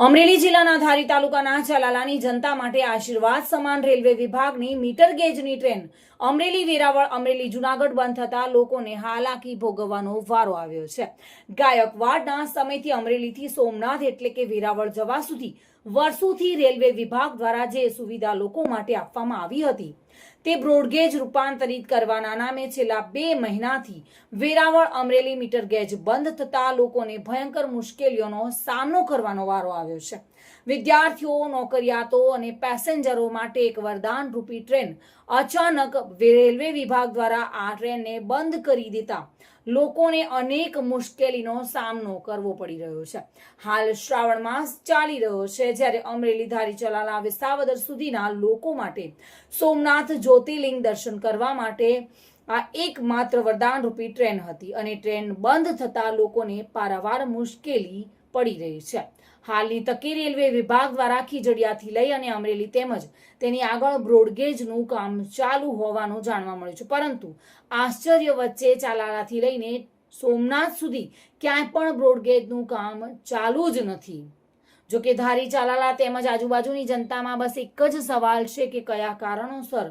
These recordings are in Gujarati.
અમરેલી જિલ્લાના ધારી તાલુકાના ચલાલાની જનતા માટે આશીર્વાદ સમાન રેલવે વિભાગની મીટર ગેજની ટ્રેન અમરેલી વેરાવળ, અમરેલી જુનાગઢ બંધ થતા લોકોને હાલાકી ભોગવવાનો વારો આવ્યો છે. ગાયકવાડના સમયથી અમરેલીથી સોમનાથ એટલે કે વેરાવળ જવા સુધી વર્ષોથી રેલવે વિભાગ દ્વારા જે સુવિધા લોકો માટે આપવામાં આવી હતી તે બ્રોડગેજ રૂપાંતરિત કરવાના નામે છેલ્લા બે મહિનાથી વેરાવળ અમરેલી મીટર ગેજ બંધ થતા લોકોને ભયંકર મુશ્કેલીઓનો સામનો કરવાનો વારો આવ્યો છે. વિદ્યાર્થીઓ નોકરિયાતો અને પેસેન્જરો માટે એક વરદાન રૂપી ટ્રેન અચાનક રેલવે વિભાગ દ્વારા આ ટ્રેનને બંધ કરી દેતા લોકોને અનેક મુશ્કેલીનો સામનો કરવો પડી રહ્યો છે. હાલ શ્રાવણ માસ ચાલી રહ્યો છે જ્યારે અમરેલી ધારી ચલાલા વિસાવદર સુધીના લોકો માટે સોમનાથ જ્યોતિર્લિંગ દર્શન કરવા માટે આ એકમાત્ર વરદાનરૂપી ટ્રેન હતી અને ટ્રેન બંધ થતા લોકોને પારાવાર મુશ્કેલી પડી રહી છે. હાલની તકે રેલવે વિભાગ દ્વારા ખીજડીયાથી લઈ અને અમરેલી તેમજ તેની આગળ બ્રોડગેજનું કામ ચાલુ હોવાનું જાણવા મળ્યું છે. પરંતુ આશ્ચર્ય વચ્ચે ચાલાલાથી લઈને સોમનાથ સુધી ક્યાંય પણ બ્રોડગેજનું કામ ચાલુ જ નથી. જોકે ધારી ચાલાલા તેમજ આજુબાજુની જનતામાં બસ એક જ સવાલ છે કે કયા કારણોસર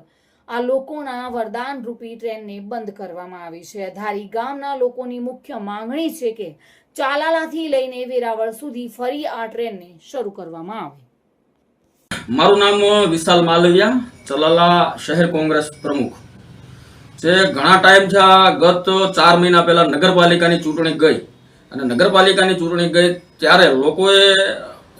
આ લોકોના વરદાન રૂપી ટ્રેનને બંધ કરવામાં આવી છે. ધારી ગામના લોકોની મુખ્ય માંગણી છે કે ચાલાલાથી લઈને વેરાવળ સુધી ફરી આ ટ્રેનને શરૂ કરવામાં આવે. મારું નામ વિશાલ માલવિયા, ચલાલા શહેર કોંગ્રેસ પ્રમુખ. જે ઘણા ટાઈમ છે ગત ચાર મહિના પહેલા નગરપાલિકાની ચૂંટણી ગઈ અને નગરપાલિકાની ચૂંટણી ગઈ ત્યારે લોકોએ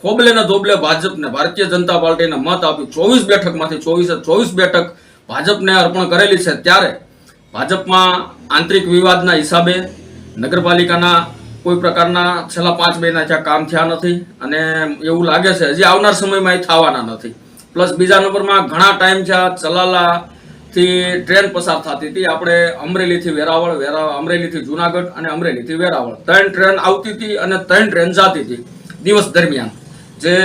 ખોબલે ને ધોબલે ભાજપને ભારતીય જનતા પાર્ટીને મત આપી ચોવીસ બેઠકમાંથી ચોવીસે ચોવીસ બેઠક ભાજપને અર્પણ કરેલી છે ત્યારે ભાજપમાં આંતરિક વિવાદના હિસાબે નગરપાલિકાના કોઈ પ્રકારના છેલ્લા પાંચ મહિના ત્યાં કામ થયા નથી અને એવું લાગે છે હજી આવનાર સમયમાં એ થવાના નથી. પ્લસ બીજા નંબરમાં ઘણા ટાઈમ થયા ચલાલાથી ટ્રેન પસાર થતી હતી. આપણે અમરેલીથી વેરાવળ, વેરા, અમરેલીથી જુનાગઢ અને અમરેલીથી વેરાવળ. ત્રણ ટ્રેન આવતી હતી અને ત્રણ ટ્રેન જતી હતી દિવસ દરમિયાન. જે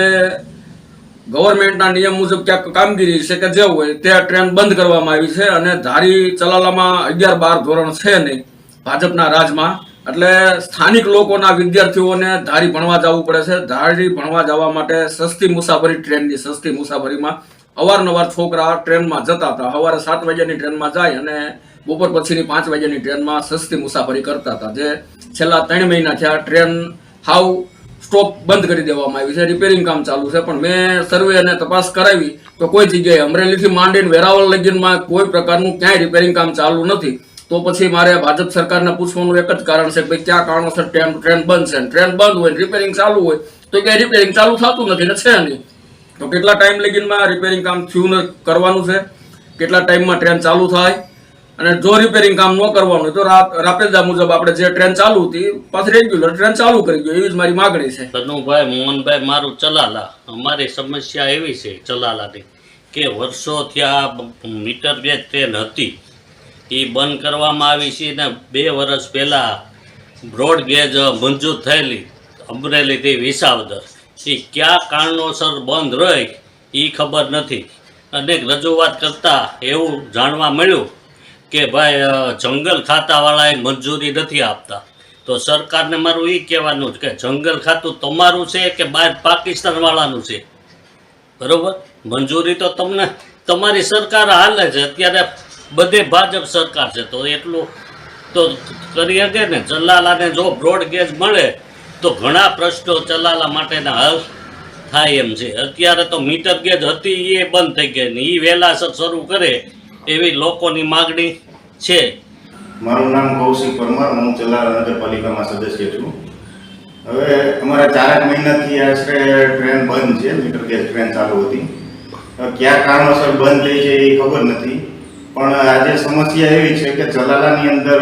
ગવર્મેન્ટના નિયમ મુજબ ક્યાંક કામગીરી છે કે જે હોય તે ટ્રેન બંધ કરવામાં આવી છે અને ધારી ચલાલામાં અગિયાર બાર ધોરણ છે નહીં, ભાજપના રાજમાં. એટલે સ્થાનિક લોકોના વિદ્યાર્થીઓને ધારી ભણવા જવું પડે છે. ધારી ભણવા જવા માટે સસ્તી મુસાફરી ટ્રેનની સસ્તી મુસાફરીમાં અવારનવાર છોકરા ટ્રેનમાં જતા હતા. સવારે સાત વાગ્યાની ટ્રેનમાં જાય અને બપોર પછીની પાંચ વાગ્યાની ટ્રેનમાં સસ્તી મુસાફરી કરતા હતા. જે છેલ્લા ત્રણ મહિના થયા ટ્રેન હાવ સ્ટોપ બંધ કરી દેવામાં આવી છે. રિપેરિંગ કામ ચાલુ છે. પણ મેં સર્વે અને તપાસ કરાવી તો કોઈ જગ્યાએ અમરેલીથી માંડીને વેરાવળ લગીનમાં કોઈ પ્રકારનું ક્યાંય રિપેરિંગ કામ ચાલુ નથી. તો પછી મારે ભાજપ સરકારને પૂછવાનું એક જ કારણ છે કે ભાઈ ક્યાં કારણોસર ટ્રેન ટ્રેન બંધ છે. ટ્રેન બંધ હોય રિપેરિંગ ચાલુ હોય તો ક્યાંય રિપેરિંગ ચાલુ થતું નથી ને છે નહીં. તો કેટલા ટાઈમ લગીનમાં રિપેરિંગ કામ થયું કરવાનું છે? કેટલા ટાઈમમાં ટ્રેન ચાલુ થાય? અને જો રિપેરિંગ કામ ન કરવાનું તો રાપેલદા મુજબ આપણે જે ટ્રેન ચાલુ હતી, પાછી રેગ્યુલર ટ્રેન ચાલુ કરી ગયો. એવી જ મારી માગણી છે. કનુભાઈ, મોહનભાઈ, મારું ચલાલા. અમારી સમસ્યા એવી છે ચલાલાની કે વર્ષો થયા મીટર બે ટ્રેન હતી. એ બંધ કરવામાં આવી છે ને બે વર્ષ પહેલાં બ્રોડગેજ મંજૂર થયેલી અમરેલીથી વિસાવદર. એ કયા કારણોસર બંધ રહી એ ખબર નથી. અનેક રજૂઆત કરતાં એવું જાણવા મળ્યું કે ભાઈ જંગલ જંગલ ખાતાવાળાએ મંજૂરી નથી આપતા. તો સરકારને મારું એ કહેવાનું કે જંગલ ખાતું તમારું છે કે બહાર પાકિસ્તાનવાળાનું છે? બરોબર? મંજૂરી તો તમને, તમારી સરકાર હાલે છે. અત્યારે બધે ભાજપ સરકાર છે. તો એટલું તો કરી શકે ને? ચલાલાને જો બ્રોડગેજ મળે, તો ઘણા પ્રશ્નો ચલાલા માટેના હલ થાય એમ છે. અત્યારે તો મીટર ગેજ હતી એ બંધ થઈ ગઈ ને એ વહેલાસર શરૂ કરે. એવી લોકોની માગણી છે. મારું નામ કૌશિક પરમાર, હું ચલાલા નગરપાલિકામાં સદસ્ય છું. હવે અમારા ચારેક મહિનાથી આશરે ટ્રેન બંધ છે, મીટર ગેસ ટ્રેન ચાલુ હતી. કયા કારણોસર બંધ થઈ છે એ ખબર નથી. પણ આજે સમસ્યા એવી છે કે ચલાલાની અંદર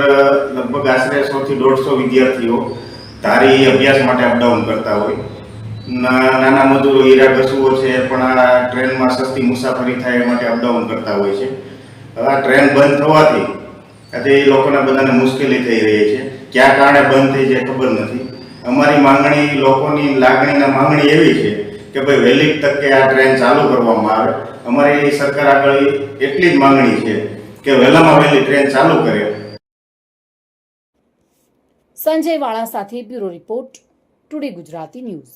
લગભગ આશરે સો થી દોઢસો વિદ્યાર્થીઓ ધારી અભ્યાસ માટે અપડાઉન કરતા હોય. નાના મજૂરો હીરા ઘસુઓ છે, પણ આ ટ્રેનમાં સસ્તી મુસાફરી થાય એ માટે અપડાઉન કરતા હોય છે. આ ટ્રેન બંધ થવાથી આજે એ લોકોને બધાને મુશ્કેલી થઈ રહી છે. ક્યાં કારણે બંધ થઈ જાય ખબર નથી. અમારી માંગણી, લોકોની લાગણીના માંગણી એવી છે કે ભાઈ વહેલી તકે આ ટ્રેન ચાલુ કરવામાં આવે. અમારી સરકાર આગળ એટલી જ માંગણી છે કે વહેલામાં વહેલી ટ્રેન ચાલુ કરે. સંજય વાળા સાથે bureau report, today Gujarati news.